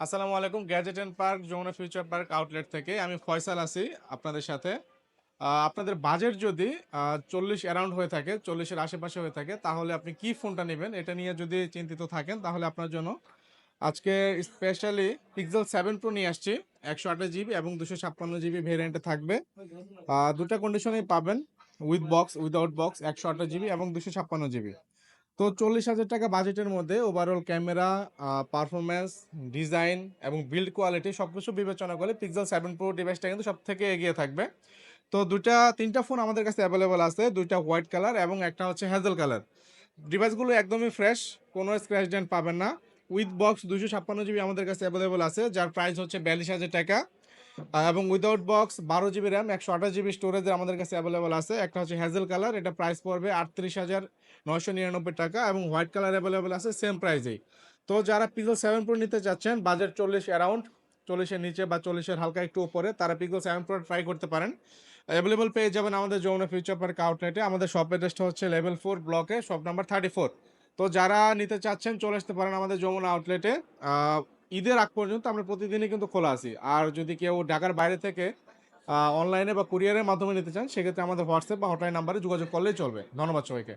আসসালামু আলাইকুম gadget and park Jamuna future park outlet থেকে। আমি ফয়সাল আছি আপনাদের সাথে। আপনাদের বাজেট যদি চল্লিশ অ্যারাউন্ড হয়ে থাকে, চল্লিশের আশেপাশে হয়ে থাকে, তাহলে আপনি কি ফোনটা নেবেন? এটা নিয়ে যদি চিন্তিত থাকেন, তাহলে আপনার জন্য আজকে স্পেশালি পিক্সেল সেভেন প্রো নিয়ে আসছি। একশো আঠাশ জিবি এবং দুশো ছাপ্পান্ন জিবি ভেরিয়েন্টে থাকবে। দুটা কন্ডিশনেই পাবেন উইথ বক্স উইদাউট বক্স একশো আঠাশ জিবি এবং দুশো ছাপ্পান্ন জিবি তো চল্লিশ হাজার টাকা বাজেটের মধ্যে ওভারঅল ক্যামেরা পারফরমেন্স ডিজাইন এবং বিল্ড কোয়ালিটি সব কিছু বিবেচনা করলে পিক্সেল সেভেন প্রো ডিভাইসটা কিন্তু সব থেকে এগিয়ে থাকবে। তো দুটা তিনটা ফোন আমাদের কাছে অ্যাভেলেবল আছে, দুইটা হোয়াইট কালার এবং একটা হচ্ছে হ্যাজেল কালার ডিভাইসগুলো একদমই ফ্রেশ কোনো স্ক্র্যাচ ডেন্ট পাবেন না। উইথ বক্স দুশো ছাপ্পান্ন জিবি আমাদের কাছে অ্যাভেলেবল আছে, যার প্রাইস হচ্ছে বিয়াল্লিশ হাজার টাকা। এবং উইদাউট বক্স বারো জিবি র্যাম একশো আঠাশ জিবি স্টোরেজের আমাদের কাছে অ্যাভেলেবল আছে। একটা হচ্ছে হ্যাজেল কালার এটা প্রাইস পড়বে আটত্রিশ হাজার নয়শো নিরানব্বই টাকা এবং হোয়াইট কালার অ্যাভেলেবল আছে সেম প্রাইসেই তো যারা পিগল সেভেন প্রো নিতে চাচ্ছেন বাজেট চল্লিশ অ্যারাউন্ড চল্লিশের নিচে বা চল্লিশের হালকা একটু উপরে, তারা পিগল সেভেন প্রো ট্রাই করতে পারেন। অ্যাভেলেবল পেয়ে যাবেন আমাদের যমুনা ফিউচার পার্ক আউটলেটে আমাদের শপ অ্যাড্রেসটা হচ্ছে লেভেল ফোর ব্লকে শপ নাম্বার থার্টি ফোর তো যারা নিতে চাচ্ছেন, চলে আসতে পারেন আমাদের যমুনা আউটলেটে ঈদের আগ পর্যন্ত আমরা প্রতিদিনই কিন্তু খোলা আছি। আর যদি কেউ ঢাকার বাইরে থেকে অনলাইনে বা কুরিয়ারের মাধ্যমে নিতে চান, সেক্ষেত্রে আমাদের হোয়াটসঅ্যাপ বা হটলাইন নাম্বারে যোগাযোগ করলেই চলবে। ধন্যবাদ সবাইকে।